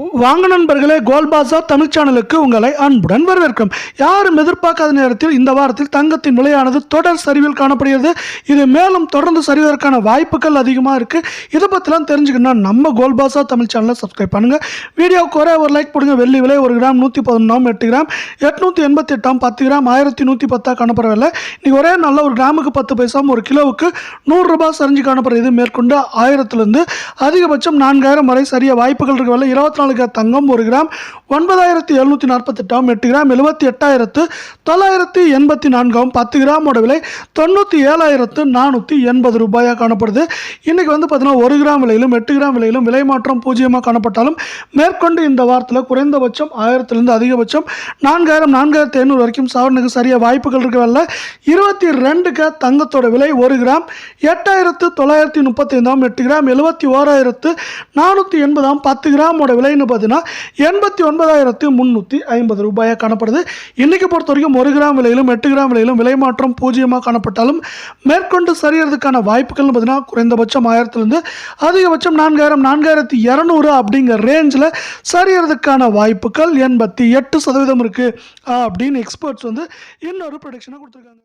வாங்க நண்பர்களே கோல்பாசா தமிழ் சேனலுக்கு உங்களை அன்புடன் வரவேற்கும். யாரும் எதிர்பார்க்காத நேரத்தில் இந்த வாரத்தில் தங்கத்தின் விலையானது தொடர் சரிவில் காணப்படுகிறது. இது மேலும் தொடர்ந்து சரிவதற்கான வாய்ப்புகள் அதிகமாக இருக்குது இதை பற்றிலாம் தெரிஞ்சுக்கணும்னா நம்ம கோல்பாசா தமிழ் சேனலை சப்ஸ்கிரைப் பண்ணுங்கள் வீடியோவுக்கு ஒரே ஒரு லைக் போடுங்க. வெள்ளி விலை ஒரு கிராம் நூற்றி பதினொன்றாம் எட்டு கிராம் எட்நூற்றி எண்பத்தி எட்டாம் பத்து கிராம் ஆயிரத்தி நூற்றி பத்தாக காணப்படவில்லை. இன்றைக்கி ஒரே நல்ல ஒரு கிராமுக்கு பத்து பைசாம் ஒரு கிலோவுக்கு நூறுரூபா சரிஞ்சு காணப்படுகிறது. மேற்கொண்டு ஆயிரத்துலேருந்து அதிகபட்சம் நான்காயிரம் வரை சரிய வாய்ப்புகள் இருக்கவில்லை இருபத்தி நாலு கிராம் தங்கம் ஒரு கிராம் ஒன்பதாயிரத்தி எழுநூற்றி நாற்பத்தெட்டாம் எட்டு கிராம் எழுபத்தி எட்டாயிரத்து தொள்ளாயிரத்தி எண்பத்தி நான்காம் பத்து கிராமோட விலை தொண்ணூற்றி ஏழாயிரத்து நானூற்றி எண்பது ரூபாயாக காணப்படுது. இன்றைக்கி வந்து பார்த்தீங்கன்னா ஒரு கிராம் விலையிலும் எட்டு கிராம் விலையிலும் விலை மாற்றம் பூஜ்ஜியமாக காணப்பட்டாலும் மேற்கொண்டு இந்த வாரத்தில் குறைந்தபட்சம் ஆயிரத்துலேருந்து அதிகபட்சம் நான்காயிரம் நான்காயிரத்தி ஐநூறு வரைக்கும் சவரனுக்கு சரியாக வாய்ப்புகள் இருக்கவில்லை இருபத்தி ரெண்டுக்கு தங்கத்தோட விலை ஒரு கிராம் எட்டாயிரத்து தொள்ளாயிரத்தி முப்பத்தைந்தாம் எட்டு கிராம் எழுபத்தி ஓராயிரத்து நானூற்றி எண்பதாம் பத்து கிராமோட விலைன்னு பார்த்தீங்கன்னா எண்பத்தி ஒன்பதாயிரத்து முந்நூற்றி ஐம்பது ரூபாயாக காணப்படுது. இன்றைக்கி பொறுத்த வரைக்கும் ஒரு கிராம் விலையிலும் எட்டு கிராம் விலையிலும் விலை மாற்றம் பூஜ்ஜியமாக காணப்பட்டாலும் மேற்கொண்டு சரியறதுக்கான வாய்ப்புகள்னு பார்த்தீங்கன்னா குறைந்தபட்சம் ஆயிரத்துலேருந்து அதிகபட்சம் நான்காயிரம் நான்காயிரத்தி இரநூறு அப்படிங்கிற ரேஞ்சில் சரியறதுக்கான வாய்ப்புகள் எண்பத்தி எட்டு சதவீதம் இருக்குது அப்படின்னு எக்ஸ்பர்ட்ஸ் வந்து இன்னொரு ப்ரொடிக்ஷனாக கொடுத்துருக்காங்க.